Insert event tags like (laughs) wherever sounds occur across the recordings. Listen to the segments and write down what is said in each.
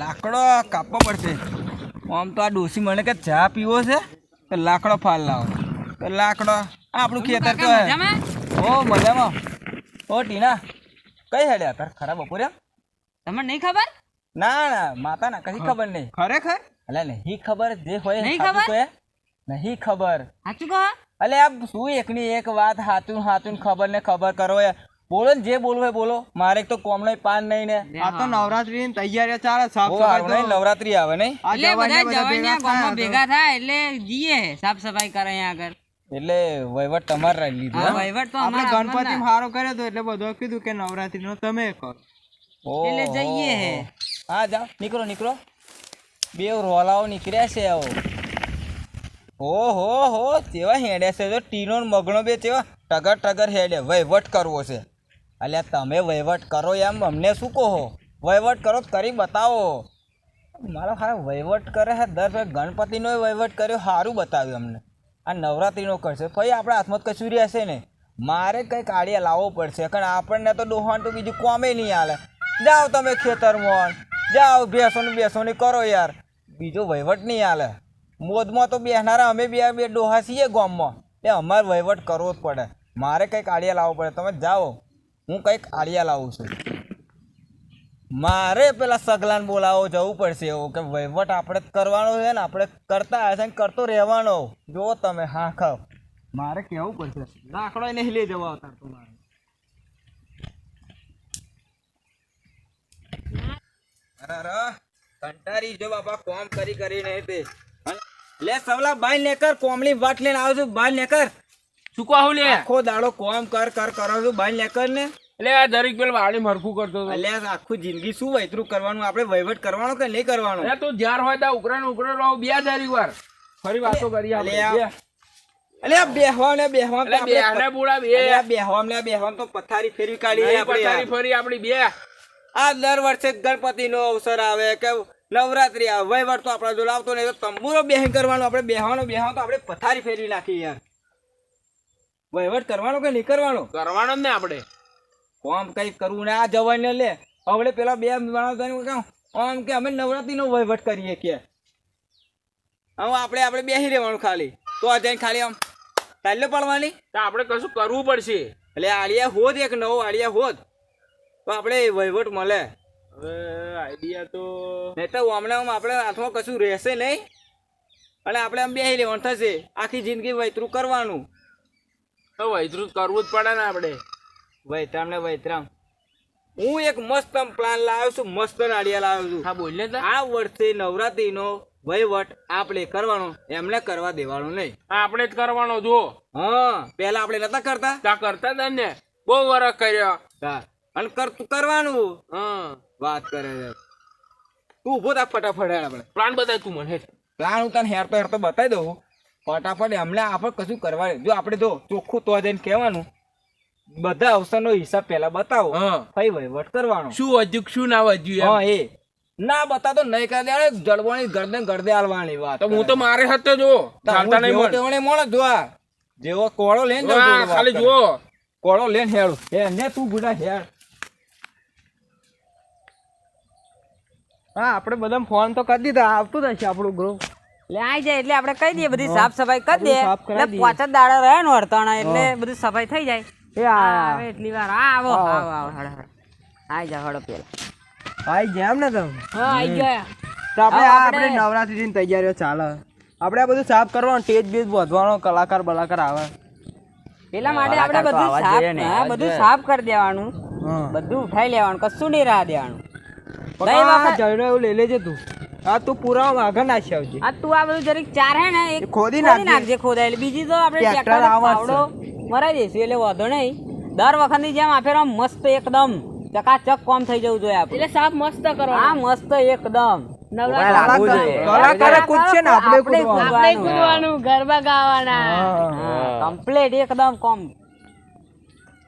લાકડો કાપવો પડશે. આમ તો આ ડોસી મને કે ચા પીવો છે? તો લાકડો ફાલ લાવો. તો લાકડો આ આપણું ખેતર તો. ઓ મજામાં. ઓ ટીના કઈ હેડ્યા તાર ખરા બપોરે? તમને નહીં ખબર? ના ના માતા ના કશી ખબર નહીં. ખરેખર? અલે નહીં ખબર જે હોય નહીં ખબર? નહીં ખબર. સાચું કહો? અલે આ શું એકની એક વાત હાતું હાતું ખબર ને ખબર કરો બોલો ને જે બોલવું હોય બોલો. મારે તો કોમનો પાન નહીં ને. આ તો નવરાત્રી ની તૈયારી ચાલે સાફ સફાઈ હારું નવરાત્રી આવે નહીં. એટલે બધા બધા ભેગા ગામમાં થાય ભેગા થાય એટલે જઈએ સાફ સફાઈ કરે અહીંયા આગળ. એટલે વહીવટ તમારે લઈ લીધો વહીવટ તો આપણે ગણપતિ હાથમાં કર્યો તો એટલે બધો કીધું કે નવરાત્રી નો તમે કરો. એટલે જઈએ હે. હા જા નીકળો નીકળો. બે રોલાઓ નીકળ્યા છે આવો. હો હો હો તેવા હેડ્યા છે તો ટીનો ને મગનો બે તેવા ટગર ટગર હેડે વહીવટ કરવો છે. અલ્યા, તમે વહીવટ કરો એમ, અમને શું કહો? વહીવટ કરો, કરી બતાવો. મારો હા વહીવટ કરે હે, દર ભાઈ ગણપતિનો વહીવટ કર્યો સારું બતાવ્યું અમને. આ નવરાત્રિનો કરશે. ફરી આપણા હાથમાં કશું રહેશે ને મારે કંઈક આડિયા લાવવો પડશે, કારણ આપણને તો ડોહાણ તો બીજું કોમે નહીં હાલે. જાઓ તમે ખેતરમાં, જાઓ ભેસોને બેસોને કરો યાર. બીજો વહીવટ નહીં હાલે. મોદમાં તો બેસનારા અમે બે બે ડોહા છીએ ગામમાં. એ અમારે વહીવટ કરવો જ પડે. મારે કંઈક આડિયા લાવવો પડે. તમે જાઓ. હું કંઈક આડિયા લાવું છું. મારે પેલા સગલાન બોલાવો જવું પડશે એવું કે વહીવટ આપણે કરવાનો છે ને આપણે કરતા હશે ને કરતો રહેવાનો. જો તમે હા ખાવ મારે કહેવું પડશે. લાકડો નહીં લઈ જવા આવતા તો મારે. અરે અરે, જો બાપા કોમ કરી કરી નહીં તે લે સવલા બાઈ નેકર કોમની વાટ લઈને આવજો બાઈ નેકર. કહું લે? આખો દાડો કોમ કર કર કરો છો બાઈ ને? એટલે આ દરેક પેલ વાડી મરખું કરતો હતો. આખું જિંદગી શું વૈતરું કરવાનું? આપણે વહીવટ કરવાનો કે નહીં કરવાનો? તું જ્યાર હોય ત્યાં ઉકરા ને ઉકરા રહો બે દરેક વાર. ફરી વાતો કરી આપણે અલ્યા, બેહવા ને બેહવા તો એટલે બુડા બે. ને પથારી આપણે પથારી ફરી આપણી બે. આ દર વર્ષે ગણપતિ નો અવસર આવે કે નવરાત્રી આવે વહીવટ તો આપડે જો લાવતો નહીં તો તંબુરો બેહ કરવાનો. આપણે બેહવાનો બેહવા તો આપણે પથારી ફેરવી નાખી યાર. વહીવટ કરવાનો કે નહીં કરવાનો? કરવાનો જ ને આપણે. કોમ કઈ કરવું ને આ જવાને લે. હવે પેલા બે માણસ આમ કે અમે નવરાત્રીનો વહીવટ કરીએ કે. હવે આપણે આપણે બેસી રહેવાનું ખાલી. તો આ જઈને ખાલી આમ તાલ્લે પડવાની? તો આપણે કશું કરવું પડશે. એટલે આળિયા હોત એક નવો આળિયા હોત. તો આપણે વહીવટ મળે. હવે આઈડિયા તો નહીં તો હમણાં આમ આપણે હાથમાં કશું રહેશે નહીં. અને આપણે આમ બેસી રહેવાનું થશે. આખી જિંદગી વૈતરું કરવાનું. તો વૈતરું કરવું જ પડે ને આપણે. વૈતરામ ને વૈતરામ. હું એક મસ્ત પ્લાન લાવ્યો છું મસ્ત આળિયા લાવ્યો છું. હા બોલ તા. આ વર્ષે નવરાત્રીનો વહીવટ આપણે કરવાનો એમને કરવા દેવાનો નહીં. આપણે જ કરવાનો જો હા પેલા આપણે નતા કરતા? તા કરતા હતા ને. બહુ વરસ કર્યો. હા. અને કરતું કરવાનું. હા. વાત કરે છે. તું ઊભો થા ફટાફટ આપણે. પ્લાન બતાય તું મને પ્લાન હું તને હેર તો હેર તો બતાવી દઉં. ફટાફટ એમને આપણે કશું કરવા જો આપણે જો ચોખ્ખું તો જઈને કહેવાનું બધા અવસરનો હિસાબ પહેલા બતાવો. ભાઈ વહીવટ કરવાનો? શું વધ્યું શું ના વધ્યું હા એ. ના બતાતો નહીં કરી દે જડવાની ગરદે ગરદે આલવાની વાત હું તો મારે હતો જો ચાલતા નહીં મોટે મળે. તેવડે જો આ. જેવો કોળો લઈને ખાલી જો કોળો લઈને હેડું હે ને તું બુડા હેડ હા આપણે બધા ફોન તો કરી દીધા. આવતું જ આપણું ગ્રુપ એટલે આઈ જાય એટલે આપણે કહી દઈએ બધી સાફ સફાઈ કરી દઈએ. બધું સાફ કરાવી એટલે પાંચ જ દાડા રહે ને વર્તણ એટલે બધું સફાઈ થઈ જાય. એ આવે એટલી વાર. આવો આવો આવો હળ હળ. આઈ જા હળો પેલા. ભાઈ જેમ ને તમે? હા આઈ ગયા. તો આપણે આપણે- આપણે નવરાત્રીની તૈયારીઓ ચાલે. આપણે આ બધું સાફ કરવાનું ટેજ બેજ વધવાનો કલાકાર બલાકાર આવે. પેલા માટે આપણે બધું સાફ બધું સાફ કરી દેવાનું. બધું ઉઠાઈ લેવાનું કશું નહીં રાહ દેવાનું. ગઈ વખત જયડો એવું લઈ લેજે તું. હા તું પૂરા આગળ નાખી આવજે. આ તું આ બધું જરીક ચાર હે ને એક ખોદી નાખજે. ખોદાયેલ. બીજી તો આપણે ટ્રેક્ટર ટ્રેક્ટર આવા જ પાવડો મરાઈ દઈશું એટલે વાંધો નહીં. દર વખતની જેમ આ મસ્ત એકદમ ચકાચક કોમ થઈ જવું જોઈએ આપણે. એટલે સાફ મસ્ત કરો. હા મસ્ત એકદમ. કલાકારે કૂદશે ને આપણે કૂદવાનું. કૂદવાનું. ગરબા ગાવાના. હા. એકદમ કોમ.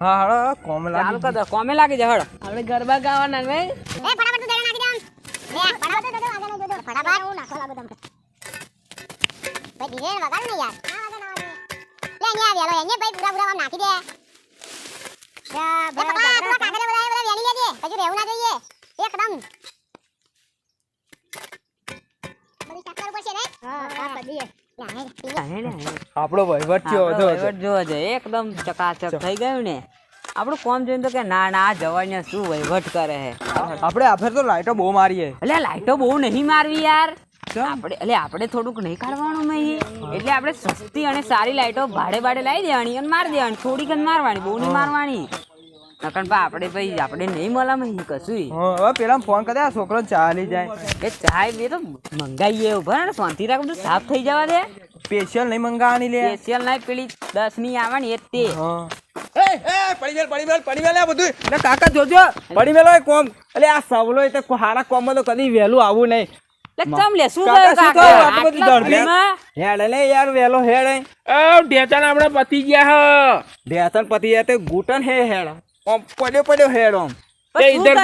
હા હળો કોમ લાગી કોમે લાગી હળ આપણે ગરબા ગાવાના ભાઈ એ ફટાફટ તું દડા નાખી દે લે ફટાફટ તો આગળ જો ફટાફટ હું નાખવા લાગુ તમને ભાઈ ડિઝાઇન વગાડ ને યાર લે અહીંયા વેલો અહીંયા ભાઈ પૂરા પૂરા આમ નાખી દે. યા બરાબર પૂરા કાગળ બધા બધા વેલી લેજે. કજુ રહેવું ના જોઈએ. એકદમ. કરવું પડશે ને? હા કરી દઈએ. આપણો વહીવટ થયો હતો એકદમ ચકાચક થઈ ગયું ને. આપણું કોમ જોઈને તો કે ના ના આ જવાને શું વહીવટ કરે હે આપણે આ તો લાઈટો બહુ મારીએ. એટલે લાઈટો બહુ નહીં મારવી યાર. આપણે એટલે આપણે થોડુંક નહીં કાઢવાનું નહીં એટલે આપણે સસ્તી અને સારી લાઈટો ભાડે ભાડે લાવી દેવાની અને મારી દેવાની. થોડીક જ મારવાની બહુ નહીં મારવાની. નકર પા આપણે ભાઈ આપણે નહીં મળે મહી કશું હવે પેલા ફોન કરે આ છોકરો ચાલી જાય. એ ચાય બે તો મંગાઈએ ઊભા ને શાંતિ રાખ બધું સાફ થઈ જવા દે. સ્પેશિયલ નહીં મંગાવવાની લે. સ્પેશિયલ નહીં પેલી દસની એ તે. હા. એ એ પડી મેલ પડી મેલ પડી મેલ બધું એટલે કાકા જોજો. પડી મેલો એ કોમ. એટલે આ સવલો એ તો હારા તો કદી વહેલું આવું નહીં. ગયા હ. બેસન પતિ જાય તે ઘૂંટણ હે હેડ. પડ્યો પડ્યો હેડ. ઇધર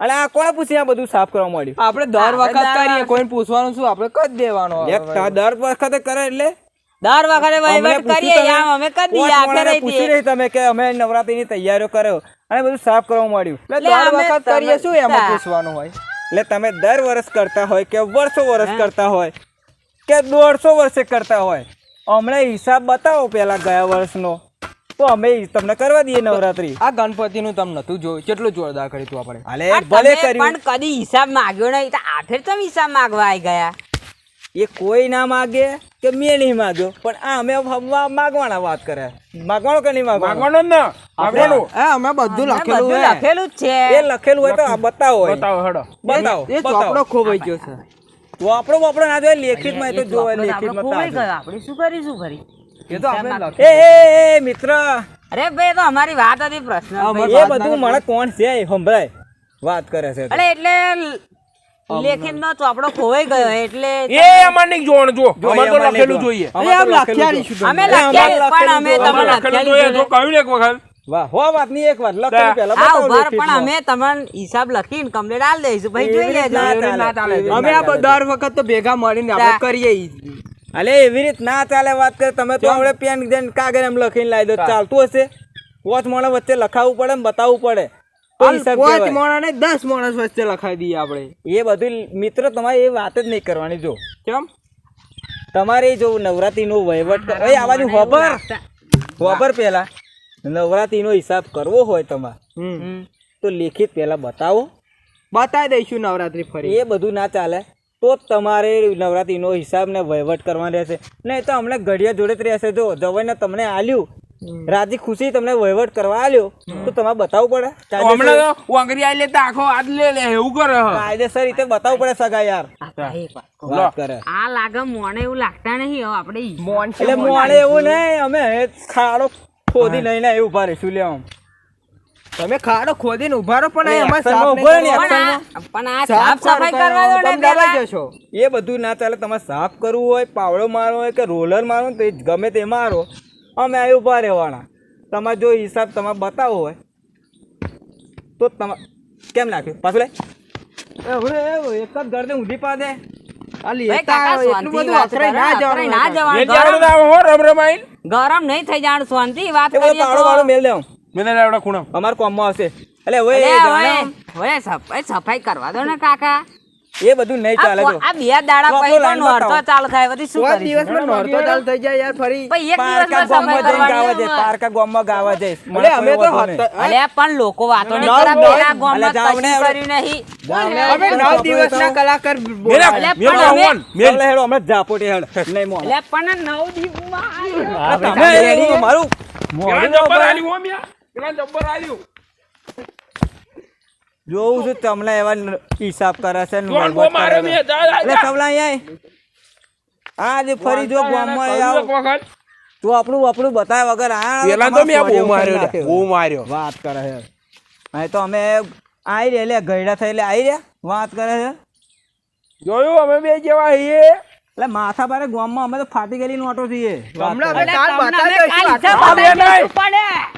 અને આ કોણે પૂછ્યું? આ બધું સાફ કરવા માંડ્યું. આપણે દર વખત કરીએ કોઈને પૂછવાનું શું? આપણે કરી દેવાનો એક દર વખતે કરે એટલે? દર વખતે વહીવટ કરીએ? યાર અમે કરી દઈએ મોણાને રહી પૂછી રહી તમે કે અમે નવરાત્રીની તૈયારીઓ કર્યો અને બધું સાફ કરવા માંડ્યું. એટલે દર વખત કરીએ શું? એમાં પૂછવાનું હોય. એટલે તમે દર વર્ષ કરતા હોય કે વર્ષો વર્ષ કરતા હોય કે દોઢસો વર્ષે કરતા હોય? હમણાં હિસાબ બતાવો પેલા ગયા વર્ષનો. તો અમે તમને કરવા દઈએ નવરાત્રી. આ ગણપતિનું તમને નતું જોયું. કેટલું જોરદાર કર્યું તું આપણે? અલે ભલે કર્યું. પણ કદી હિસાબ માંગ્યો નહીં. તો આખેર તમે હિસાબ માંગવા આવી ગયા. એ કોઈ ના માગે કે મેં નહીં માગ્યો પણ આ અમે માગવાના વાત કરે. માગવાનો કે નહીં માગવાનો? માગવાનો ને. માગવાનું. હા અમે બધું લખેલું બધું લખેલું જ એ લખેલું હોય તો આ બતાવો. બતાવો હેડો. બતાવો એ બતાવો. ચોપડો ખોવાઈ ગયો છે. વાપરો વાપરો ના જોઈએ લેખિતમાં એ તો એ જોવે આપણે લેખિતમાં. આપણે શું કરીશું ફરી? એ તો આપણે એ એ એ મિત્ર. અરે ભાઈ તો અમારી વાત હતી પ્રશ્ન એ બધું મને કોણ છે? સંભળાય. વાત કરે છે અરે એટલે લેખિત નો ચોપડો ખોવાઈ ગયો એટલે એ અમારે નહીં જોવાનું જો જો તો લખેલું જોઈએ. અમારે તો એ આમ લખેલું લખ્યા જો. અમે લખ્યા પણ અમે તમને લખેલું લખેલું જોઈએ. જો કહ્યું એક વખત. વાહ હો વાતની એક વાર લખેલું પહેલા હા બતાવો પણ અમે તમને હિસાબ લખીને કમ્પ્લેટ આલ દઈશું. ભાઈ જોઈ લેજો. અમે આ દર વખત તો ભેગા મળીને આપણે કરીએ ઈ. અલે એવી રીત ના ચાલે વાત કરે. તમે તો આપણે પેન દેન કાગળ એમ લખીને લાવી દો. ચાલતું હશે? પોચ મોણા વચ્ચે લખાવવું પડે ને બતાવવું પડે. પાંચ. માણસ ને દસ માણસ વચ્ચે લખાવી દઈએ આપણે. એ બધું મિત્ર તમારે એ વાત જ નહીં કરવાની જો. કેમ? તમારે જો નવરાત્રીનો વહીવટ ઓય આ બાજુ હોબર હોબર પહેલા નવરાત્રીનો હિસાબ કરવો હોય તમારે. તો લેખિત પહેલા બતાવો. બતાવી દઈશું નવરાત્રી ફરી. એ બધું ના ચાલે. તો જ તમારે નવરાત્રિનો હિસાબને વહીવટ કરવાનો રહેશે. નહીં તો અમને ઘડિયા જોડે જ રહેશે. જો જવાઈને તમને આલ્યું રાજી ખુશી તમને વહીવટ કરવા આલ્યો તો તમારે બતાવવું પડે. હમણાં વાંગરી આઈ લેતા આખો હાથ લે લે એવું કરે હ. કાયદેસર રીતે બતાવવું પડે સગા યાર. આ કરે. લાગે મોણે એવું લાગતા નહીં હવે આપણે એટલે મોડે એવું નહીં અમે ખાડો ખોદી નહીં ને એવું ઊભા રહીશું લે આમ તમે ખાડો ખોદીને ઊભા રહો પણ એમાં સાફ ઊભો ને, પણ આ- સાફ સાફ સફાઈ કરવા દો ને તમે દબાઈ. જશો. એ બધું ના ચાલે તમારે સાફ કરવું હોય પાવડો મારવો હોય કે રોલર મારવો તો ગમે તે મારો. અમે અહીં ઊભા રહેવાના. તમારે જો હિસાબ તમારે બતાવવો હોય તો તમારે કેમ નાખ્યું? પાછું લે. એક જ ગરદે ઊંધી પા દે આવો ગરમ નહીં થઈ જાણ શાંતિ વાત કરીએ તો. મેલ. મેને આવડા ખૂણા. અમારે કોમમાં આવશે. એટલે ઓય હવે સફાઈ સફાઈ કરવા દો ને કાકા. એ બધું નહીં ચાલે જો આ બે દાડા પછી તો નોરતો ચાલ થાય બધી શું કરી? દિવસમાં નોરતો ચાલ થઈ જાય યાર ફરી. ભાઈ એક દિવસમાં ગામમાં સફાઈ જઈને ગાવા દે પારકા ગામમાં ગાવા દે. અરે અમે તો વાંધો નહીં. હતા- અલે પણ લોકો વાતો નહીં કરે પેલા ગામમાં હવે. કર્યું નહીં. અમે આપણે નવ દિવસના કલાકાર મેને બોલાવ્યા. અલે, મેને પણ અમે- આવવાનું હેડો હેડ. (laughs) નહીં મો. અલે પણ નવ દિવસમાં તમે મારું. મોડું પર જબ્બર ઉપર હો મ્યા પેલા જોઉં છું તમને એવા હિસાબ કરે છે એટલે સવલા અહીંયા આય. જે ફરી જો ગામમાં આવ. તું આપણું આપણું બતાવ્યા વગર આ પેલા તો મેં બહુ માર્યો બહુ માર્યો. વાત કરે છે. અહીં તો અમે આવી રહ્યા એટલે ગયડા થઈ એટલે આવી રહ્યા. વાત કરે છે. જોયું અમે બે જેવા છીએ. એટલે માથા ભારે ગામમાં અમે તો ફાટી ગયેલી નોટો છીએ. હમણાં કાલ બતાવી દઈશું